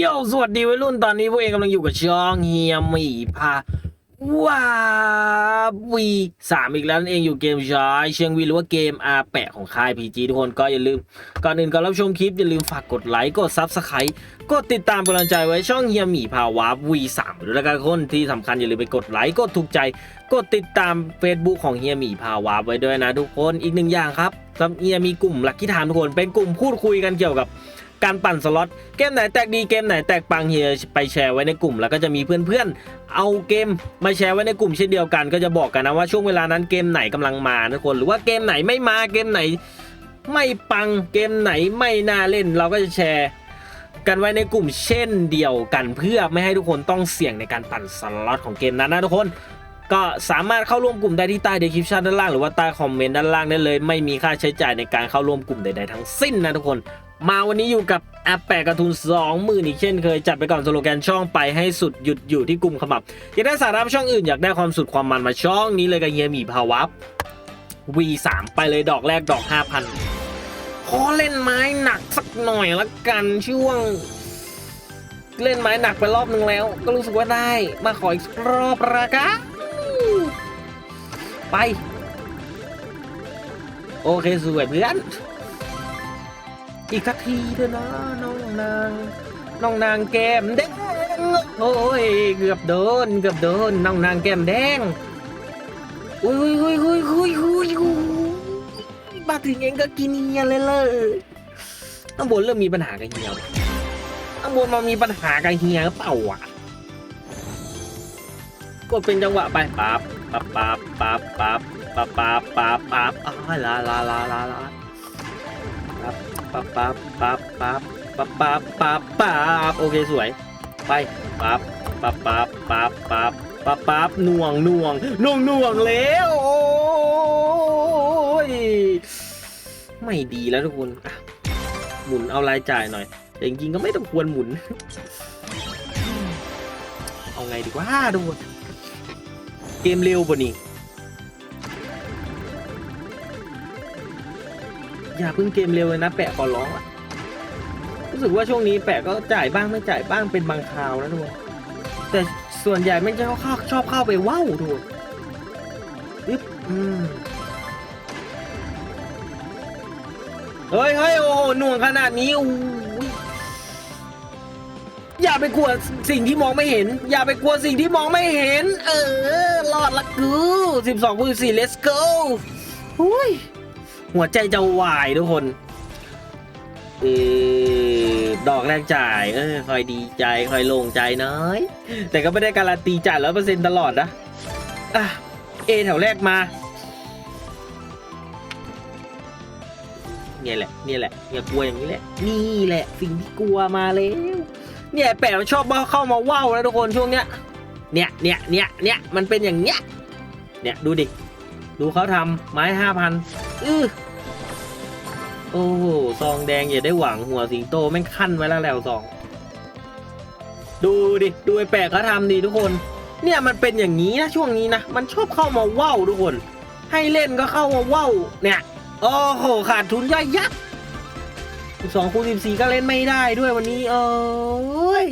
โยสวัสดีวัยรุ่นตอนนี้พวกเองกำลังอยู่กับช่องเฮียหมีพาว้าวีสามอีกแล้วนั่นเองอยู่เกมชายเชียงวีหรือว่าเกมอาแปะของค่ายพีจีทุกคนก็อย่าลืม ก่อนอื่นก่อนรับชมคลิปอย่าลืมฝากกดไลค์กดซับสไครต์กดติดตามกำลังใจไว้ช่องเฮียหมีพาวาวีสามด้วยแล้วกันคนที่สำคัญอย่าลืมไปกดไลค์กดถูกใจ กดติดตาม Facebook ของเฮียหมีพาวาไว้ด้วยนะทุกคนอีกหนึ่งอย่างครับเฮียมีกลุ่มหลักกี้ทามทุกคนเป็นกลุ่มพูดคุยกันเกี่ยวกับ การปั่นสล็อตเกมไหนแตกดีเกมไหนแตกปังเฮียไปแชร์ไว้ในกลุ่ม แล้วก็จะมีเพื่อนๆ เอาเกมมาแชร์ไว้ในกลุ่มเช่นเดียวกัน ก็จะบอกกันนะว่าช่วงเวลานั้นเกมไหนกำลังมาทุกคนหรือว่าเกมไหนไม่มาเกมไหน ไม่ปังเกมไหนไม่น่าเล่น เราก็จะแชร์กันไว้ในกลุ่มเช่นเดียวกันเพื่อไม่ให้ทุกคนต้องเสี่ยงในการปั่นสล็อตของเกมนั้นนะทุกคนก็สามารถเข้าร่วมกลุ่มได้ที่ใต้ description ด้านล่างหรือว่าใต้คอมเมนต์ด้านล่างได้เลย ไม่มีค่าใช้จ่ายในการเข้าร่วมกลุ่มใดๆทั้งสิ้นนะทุกคน มาวันนี้อยู่กับแอปแปะกระทุน2มื่นอีกเช่นเคยจัดไปก่อนสโลแกนช่องไปให้สุดหยุดอยู่ที่กลุ่มขมับอยากได้สาระช่องอื่นอยากได้ความสุดความมันมาช่องนี้เลยกับเฮียมีภาวับ V3 ไปเลยดอกแรกดอก 5,000 ขอเล่นไม้หนักสักหน่อยละกันช่วง เล่นไม้หนักไปรอบนึงแล้ว ก็รู้สึกว่าได้มาขออีกรอบละกันไป โอเคสวยเพื่อน อีกสักทีเถอะนะน้องนางน้องนางแก้มแดงโอ้ยเกือบโดนเกือบโดนน้องนางแก้มแดงอุ้ยอุ้ยอุ้ยอุ้ยอุ้ยอุ้ยมาถึงเองก็กินเฮียเลยเลยข้างบนเริ่มมีปัญหากับเฮียข้างบนมามีปัญหากับเฮียเปล่าวะกดเป็นจังหวะไปปั๊บปั๊บปั๊บปั๊บปั๊บปั๊บปั๊บปั๊บปั๊บอ้าลาลาลาลาลา ปั๊บปั๊บปั๊บปั๊บปั๊บปั๊บปั๊บปั๊บปั๊บโอเคสวย ไปปั๊บปั๊บปั๊บปั๊บปั๊บปั๊บปั๊บหน่วงหน่วงหน่วงหน่วงแล้วโอ้ยไม่ดีแล้วทุกคนหมุนเอารายจ่ายหน่อย แต่จริงๆก็ไม่ต้องควรหมุน เอาไงดีว่าทุกคนเกมเร็วป่ะนี่ อย่าเพิ่งเกมเร็วเลยนะแปะขอร้องอะรู้สึกว่าช่วงนี้แปะก็จ่ายบ้างไม่จ่ายบ้างเป็นบางคราวนะทุกคนแต่ส่วนใหญ่ไม่จะเข้าชอบเข้าไปว้าวทุกคนอึ๊บอืมเฮ้ยเฮ้ยโอ้โหหน่วงขนาดนี้อู้ยอย่าไปกลัวสิ่งที่มองไม่เห็น อย่าไปกลัวสิ่งที่มองไม่เห็น เออรอดละกูสิบสองคูณสี่ let's go อุ้ย หัวใจจะวายทุกคนเออดอกแรกจ่ายเออคอยดีใจคอยโล่งใจน้อย แต่ก็ไม่ได้การันตีจ่ายร้อยเปอร์เซ็นต์ตลอดนะอะเอแถวแรกมาเนี่ยแหละเนี่ยแหละเนี่ยกลัวอย่างนี้แหละ นี่แหละ สิ่งที่กลัวมาแล้วเนี่ยแปะมันชอบมาเข้ามาว้าวแล้วทุกคนช่วงเนี้ย เนี่ยเนี่ยเนี่ยเนี่ยมันเป็นอย่างเนี้ยเนี่ยดูดิ ดูเขาทำไม้ห้าพัน อือโอ้โหซองแดงอย่าได้หวังหัวสิงโตแม่งขั้นไว้แล้วแล้วซอง ดูดิ ดูไอ้แปะเขาทำดิทุกคน เนี่ยมันเป็นอย่างนี้นะช่วงนี้นะ มันชอบเข้ามาว่าวทุกคน ให้เล่นก็เข้ามาว่าวเนี่ย โอ้โห ขาดทุนย่อยยักษ์สองคูณสิบสี่ก็เล่นไม่ได้ด้วยวันนี้ เอ้ย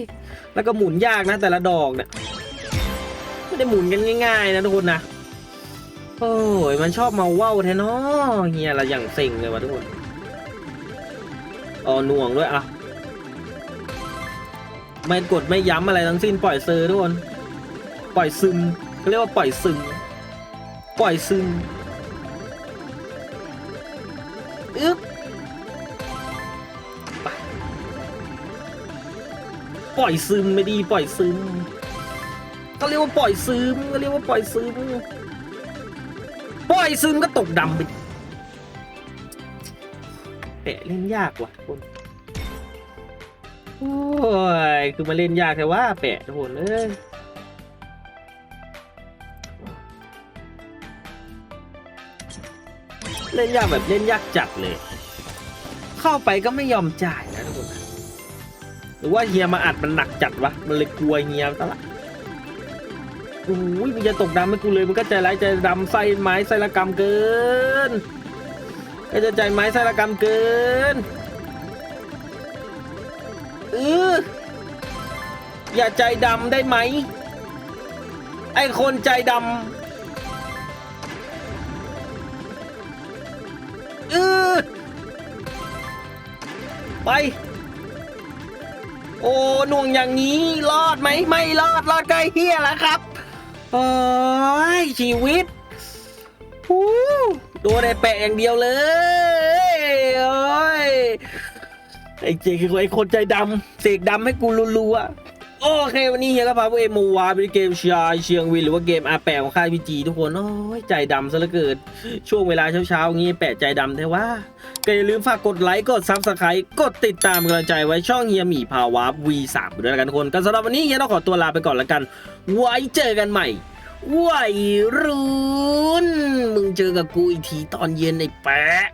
แล้วก็หมุนยากนะแต่ละดอกเนี่ย ไม่ได้หมุนกันง่าย ๆ นะทุกคนนะ โอ้ยมันชอบมาว่าวแท้นาะเฮียเราอย่างเซ็งเลยวะทุกคนอ๋อหน่วงด้วยอะไม่กดไม่ย้ำอะไรทั้งสิ้นปล่อยเซอร์ทุกคนปล่อยซึมเขาเรียกว่าปล่อยซึมปล่อยซึมอึ๊บปปล่อยซึมไม่ดีปล่อยซึมก็เรียกว่าปล่อยซึมก็เรียกว่าปล่อยซึม ปล่อยซึมก็ตกดำไปแปะเล่นยากว่ะทุกคนโอ้ย คือมาเล่นยากแต่ว่า แปะทุกคนเอ้ยเล่นยากแบบเล่นยากจัดเลย เข้าไปก็ไม่ยอมจ่ายนะทุกคน หรือว่าเฮียมาอัดมันหนักจัดวะ มันเลยกลัวเฮียซะละโอ้ยมันจะตกดำให้กูเลยมันก็ใจร้ายใจดำไส้ไม้ไส้ละกรรมเกินก็จะใจไม้ไส้ละกรรมเกินเอออย่าใจดำได้ไหม ไอคนใจดำเออไป โอ้หน่วงอย่างนี้รอดไหม ไม่รอด รอดใกล้เฮียแล้วครับ โอ้ยชีวิตดูได้แปะอย่างเดียวเลยโอ้ยไอ้เจคือไอ้คนใจดำเสกดำให้กูรัวๆ โอเควันนี้เฮียก็พาพวกเอ็มาวาเป็นเกมชายเชียงวินหรือว่าเกมอาแปะของค่ายพีจีทุกคน โอ้ยใจดำซะเหลือเกิน ช่วงเวลาเช้าๆงี้แปะใจดำแท้ว่าก็อย่าลืมฝากกดไลค์ กดซับสไครต์กดติดตามกำลังใจไว้ช่องเฮียหมีภาวะ V3 ด้วยแล้วกันทุกคนกันสำหรับวันนี้เฮียต้องขอตัวลาไปก่อนแล้วกัน ไว้เจอกันใหม่วัยรุ่นมึงเจอกับกูอีกทีตอนเย็นไอ้แปะ